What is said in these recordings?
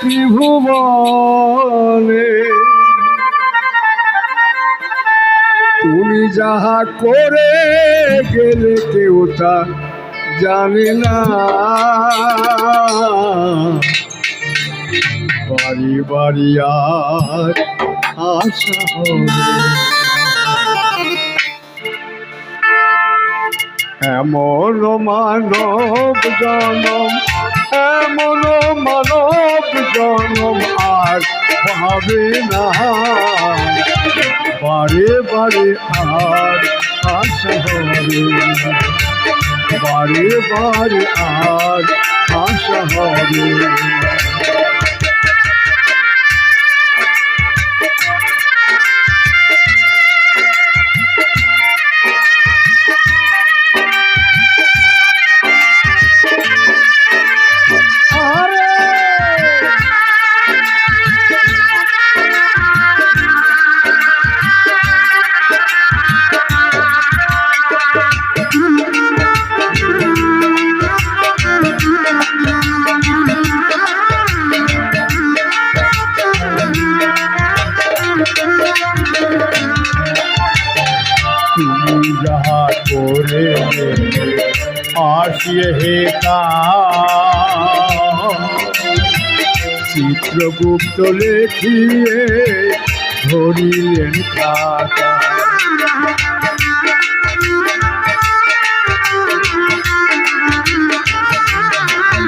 ত্রিভুবনে। তুমি যাহা করে গেলে কেউ তা জানে না। বাড়ি বাড়ি আর আশা হবে। এমন মানব জনম এমন মানব জনম আর পাবে না? বারে বারে আর আশা হবে বারে বারে আর আশা হবে তুমি যাহা করে আসিয়ে হে কা চিত্রগুপ্ত লেখিয়ে ধরিলেন কাকা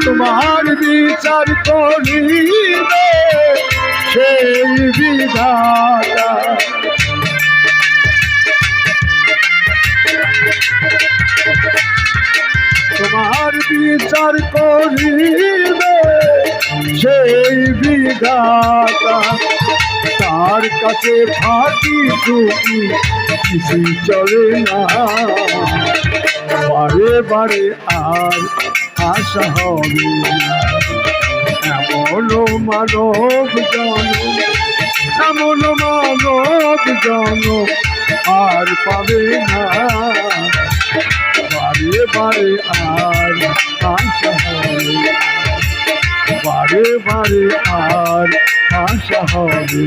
তোমার বিচার করিবে সেই বিধাতা। বিচার করিবে, সেই বিধাতা তার কাছে ফাঁকি টুকি কিছু চলে না। বারে বারে আর আশা হবে এমন মানব জন, এমন মানব জন আর পাবে না। বারে আর আশা হবে। বারে বারে আর আশা হবে।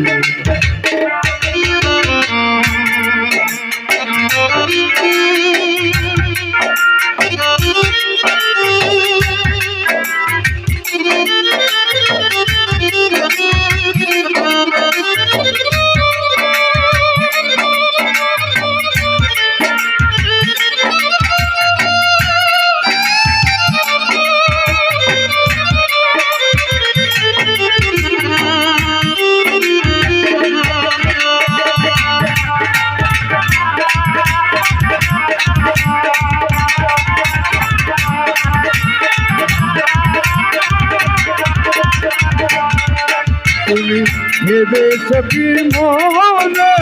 তুমি ভেবেছ কি মনে?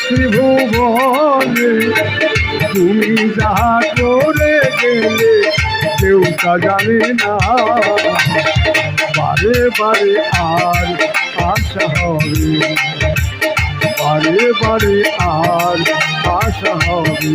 ত্রিভুবনে তুমি যাহা করে গেলে, কেউ তা জানে না। বারে বারে আর আশা হবে, বারে বারে আর আশা হবে।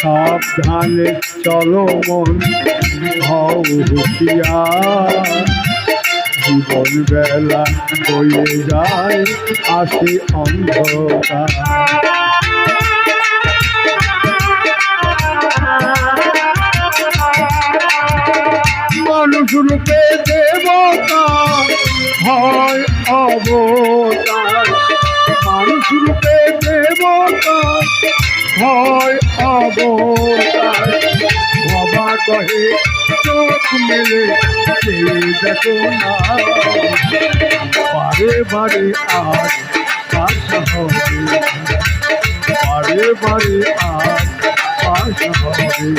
সাবধানে চলো মন হও হুঁশিয়ার। জীবন বেলা বয়ে যায় আসে অন্ধকার। হয় অবতার। মানুষ রূপে দেবতা হয় অবতার। অবাক কহে, চোখ মেলে সে দেখো না? বারে বারে আর আশা হবে। বারে আশা হবে।